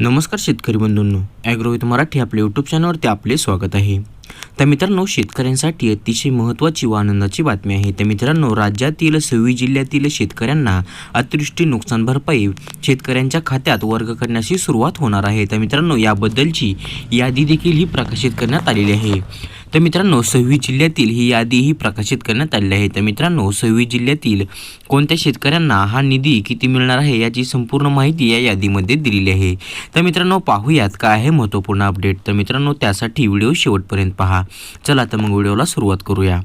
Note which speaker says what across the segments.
Speaker 1: नमस्कार शेतकरी बंधूंनो ॲग्रोविथ मराठी आपल्या यूट्यूब चॅनलवरती आपले स्वागत आहे. तर मित्रांनो शेतकऱ्यांसाठी अतिशय महत्त्वाची व आनंदाची बातमी आहे. तर मित्रांनो राज्यातील सव्वीस जिल्ह्यातील शेतकऱ्यांना अतिवृष्टी नुकसान भरपाई शेतकऱ्यांच्या खात्यात वर्ग करण्याची सुरुवात होणार आहे. तर मित्रांनो याबद्दलची यादी देखील ही प्रकाशित करण्यात आलेली आहे. तर मित्रांनो सव्वीस जिल्ह्यातील ही यादीही प्रकाशित करण्यात आली आहे. तर मित्रांनो सव्वीस जिल्ह्यातील कोणत्या शेतकऱ्यांना हा निधी किती मिळणार आहे याची संपूर्ण माहिती या यादीमध्ये दिलेली आहे. तर मित्रांनो पाहूयात काय आहे महत्त्वपूर्ण अपडेट. तर मित्रांनो त्यासाठी व्हिडिओ शेवटपर्यंत पहा. चला तर मग व्हिडिओला सुरुवात करूया.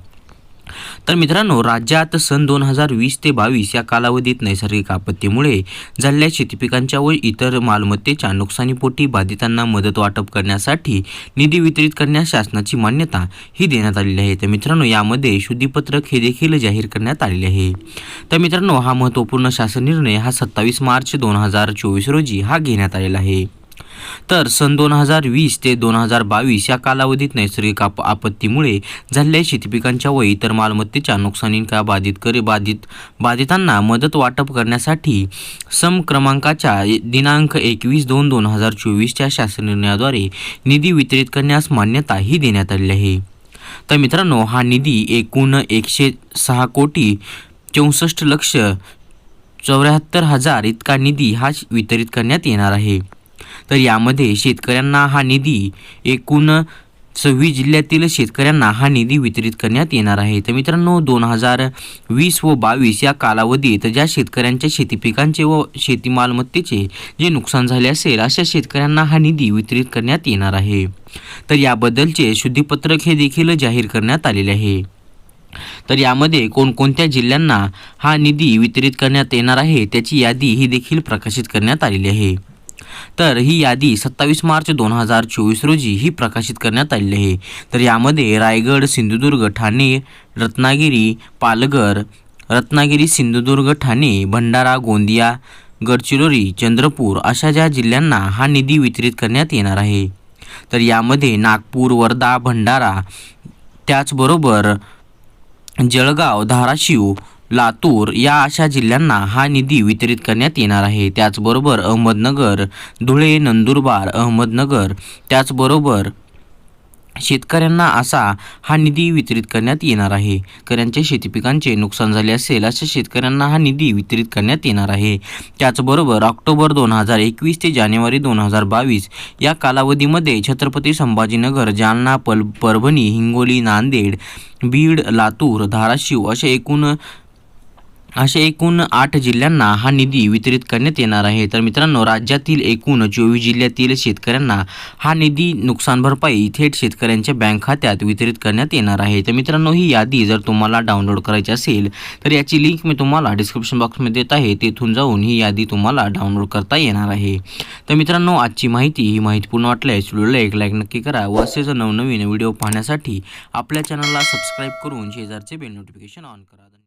Speaker 1: तर मित्रांनो राज्यात सन दोन हजार वीस ते बावीस या कालावधीत नैसर्गिक आपत्तीमुळे झालेल्या शेतीपिकांच्या व इतर मालमत्तेच्या नुकसानीपोटी बाधितांना मदत वाटप करण्यासाठी निधी वितरित करण्यास शासनाची मान्यता ही देण्यात आलेली आहे. तर मित्रांनो यामध्ये शुद्धीपत्रक हे देखील जाहीर करण्यात आलेले आहे. तर मित्रांनो हा महत्त्वपूर्ण शासन निर्णय हा सत्तावीस मार्च दोन हजार चोवीस रोजी हा घेण्यात आलेला आहे. तर सन दोन हजार वीस ते दोन हजार बावीस या कालावधीत नैसर्गिक आप आपत्तीमुळे झालेल्या शेतीपिकांच्या व इतर मालमत्तेच्या नुकसानींका बाधित करे बाधित बाधितांना मदत वाटप करण्यासाठी सम क्रमांकाच्या दिनांक एकवीस दोन दोन हजार चोवीसच्या शासन निर्णयाद्वारे निधी वितरित करण्यास मान्यताही देण्यात आली आहे. तर मित्रांनो हा निधी एकूण एकशे सहा कोटी चौसष्ट लक्ष चौऱ्याहत्तर हजार इतका निधी हा वितरित करण्यात येणार आहे. तर यामध्ये शेतकऱ्यांना हा निधी एकूण सव्वीस जिल्ह्यातील शेतकऱ्यांना हा निधी वितरित करण्यात येणार आहे. तर मित्रांनो दोन हजार वीस व बावीस या कालावधीत ज्या शेतकऱ्यांच्या शेती पिकांचे व शेतीमालमत्तेचे जे नुकसान झाले असेल अशा शेतकऱ्यांना हा निधी वितरित करण्यात येणार आहे. तर याबद्दलचे शुद्धीपत्रक हे देखील जाहीर करण्यात आलेले आहे. तर यामध्ये कोणकोणत्या जिल्ह्यांना हा निधी वितरित करण्यात येणार आहे त्याची यादी ही देखील प्रकाशित करण्यात आलेली आहे. तर ही यादी सत्तावीस मार्च दोन हजार चोवीस रोजी ही प्रकाशित करण्यात आलेली आहे. तर यामध्ये रायगड सिंधुदुर्ग ठाणे रत्नागिरी पालघर रत्नागिरी सिंधुदुर्ग ठाणे भंडारा गोंदिया गडचिरोली चंद्रपूर अशा ज्या जिल्ह्यांना हा निधी वितरित करण्यात येणार आहे. तर यामध्ये नागपूर वर्धा भंडारा त्याचबरोबर जळगाव धाराशिव लातूर या अशा जिल्ह्यांना हा निधी वितरित करण्यात येणार आहे. त्याचबरोबर अहमदनगर धुळे नंदुरबार अहमदनगर त्याचबरोबर शेतकऱ्यांना असा हा निधी वितरित करण्यात येणार आहे. शेती शेतीपिकांचे नुकसान झाले असेल अशा शेतकऱ्यांना हा निधी वितरित करण्यात येणार आहे. त्याचबरोबर ऑक्टोबर दोन हजार एकवीस ते जानेवारी दोन हजार बावीस या कालावधीमध्ये छत्रपती संभाजीनगर जालना पल परभणी हिंगोली नांदेड बीड लातूर धाराशिव अशा एकूण अशा एकूण आठ जिल्ह्यांना हा निधी वितरित करण्यात येणार आहे. तर मित्रांनो राज्यातील एकूण चोवीस जिल्ह्यातील शेतकऱ्यांना हा निधी नुकसान भरपाई थेट शेतकऱ्यांच्या बँक खात्यात वितरित करण्यात येणार आहे. तर मित्रांनो ही यादी जर तुम्हाला डाउनलोड करायची असेल तर याची लिंक मी तुम्हाला डिस्क्रिप्शन बॉक्समध्ये देत आहे. तेथून जाऊन ही यादी तुम्हाला डाउनलोड करता येणार आहे. तर मित्रांनो आजची माहिती ही माहितीपूर्ण वाटल्यास व्हिडिओला एक लाईक नक्की करा व असेच नवनवीन व्हिडिओ पाहण्यासाठी आपल्या चॅनलला सबस्क्राईब करून शेजारचे बेल नोटिफिकेशन ऑन करा.